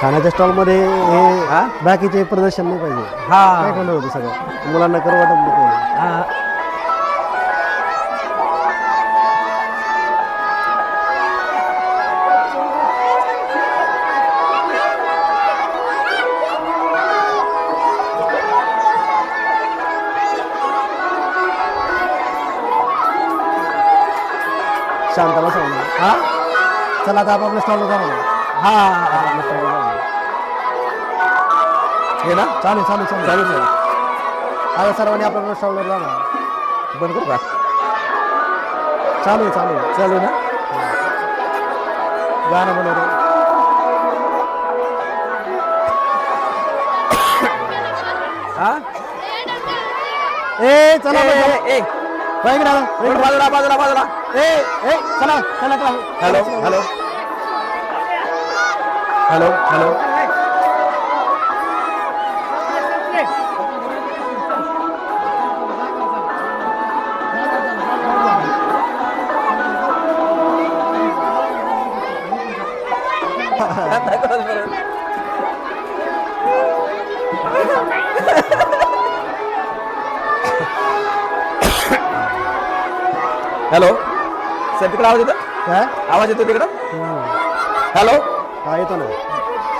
खाण्याच्या स्टॉलमध्ये हे हा? बाकीचे प्रदर्शन नाही पाहिजे हा काय करणार होतं सगळं मुलांना करू वाटत नाही. हा. शांताला सांग हा चला आता आपापल्या स्टॉलला जाऊ हा हे ना? चालेल चालेल चालेल. चालू आहे. आता सर्वांनी आपल्या स्टॉलवर जा ना बंद करू का? चालू चालू चालू ना? गाणं बनवतो हा? ए चला ए, बाजूला बाजूला बाजूला. ए ए चला चला चला. Hello hello hello hello. Hello. Sir तिकडे आवाज येतो आवाज येतो तिकडं. हॅलो. हा येतो ना.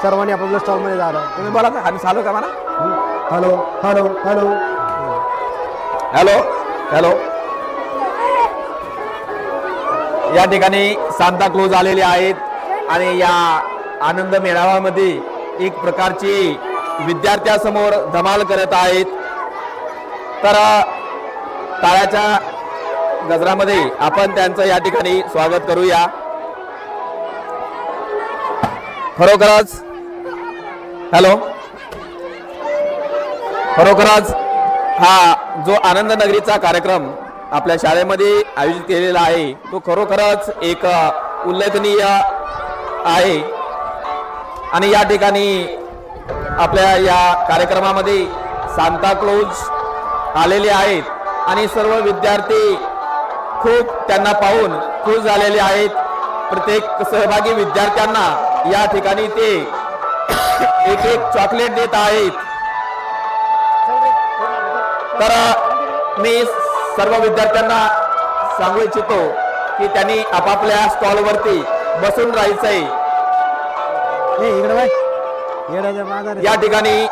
सर्वांनी आपल्या स्टॉलमध्ये जायला तुम्ही बोला ना. आम्ही चालू का म्हणा hello hello hello. Hello hello. या ठिकाणी सांता क्लोज आलेले आहेत आणि या आनंद मेळाव्यामध्ये एक प्रकारची विद्यार्थ्यासमोर धमाल करत आहेत. तर टाळ्याच्या गजरामध्ये आपण त्यांचं या ठिकाणी स्वागत करूया. खरोखरच हॅलो खरोखरच हा जो आनंद नगरीचा कार्यक्रम आपल्या शाळेमध्ये आयोजित केलेला आहे तो खरोखरच एक उल्लेखनीय आहे. आणि या ठिकाणी आपल्या या कार्यक्रमामध्ये सांताक्लोज आलेले आहेत आणि सर्व विद्यार्थी खूप त्यांना पाहून खुश झालेले आहेत. प्रत्येक सहभागी विद्यार्थ्यांना या ठिकाणी ते एक एक चॉकलेट देत आहेत. तर मी सर्व विद्यार्थ्यांना सांगू इच्छितो की त्यांनी आपापल्या स्टॉलवरती बसून राहायचंय. या ठिकाणी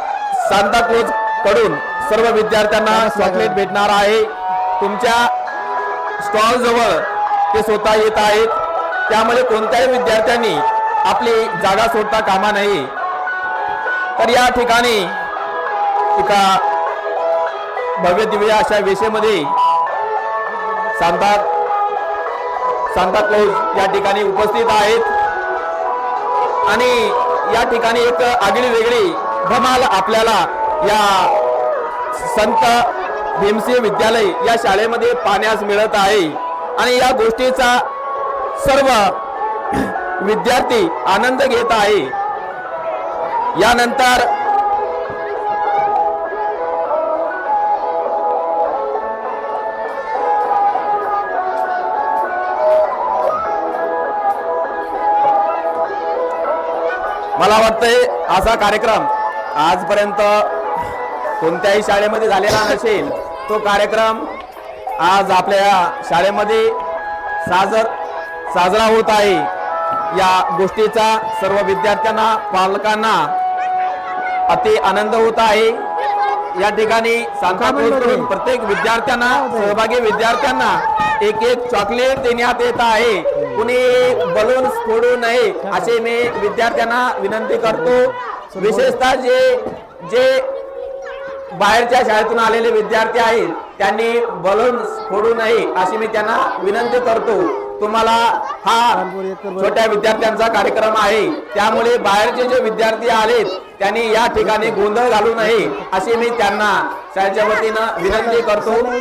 सांताक्लोजकडून सर्व विद्यार्थ्यांना चॉकलेट भेटणार आहे. तुमच्या स्टॉल जवळ ते स्वतः येत आहेत. त्यामुळे कोणत्याही विद्यार्थ्यांनी आपली जागा सोडता कामा नये. तर या ठिकाणी एका भव्य दिव्य अशा वेशेमध्ये सांता सांता या ठिकाणी उपस्थित आहेत. आणि या ठिकाणी एक आगळी वेगळी धमाल आपल्याला या संत भीमसिंह विद्यालय या शाळेमध्ये पाहण्यास मिळत आहे. आणि या गोष्टीचा सर्व विद्यार्थी आनंद घेत आहे. यानंतर मला वाटतंय असा कार्यक्रम आजपर्यंत कोणत्याही शाळेमध्ये झालेला नसेल. तो कार्यक्रम आज आपल्या शाळेमध्ये साजर साजरा होत आहे. या गोष्टीचा सर्व विद्यार्थ्यांना पालकांना अति आनंद होत आहे. या ठिकाणी सांताक्रूज प्रत्येक विद्यार्थ्यांना सहभागी विद्यार्थ्यांना एक एक चॉकलेट देण्यात येत आहे. कुणी बलून फोडू नये असे मी विद्यार्थ्यांना विनंती करतो. विशेषतः जे जे बाहेरच्या शाळेतून आलेले विद्यार्थी आहेत त्यांनी बलून फोडू नये अशी मी त्यांना विनंती करतो. तुम्हाला हा छोट्या विद्यार्थ्यांचा कार्यक्रम आहे. त्यामुळे बाहेरचे जे विद्यार्थी आलेत त्यांनी या ठिकाणी गोंधळ घालू नये अशी मी त्यांना शाळेच्या वतीनं विनंती करतो.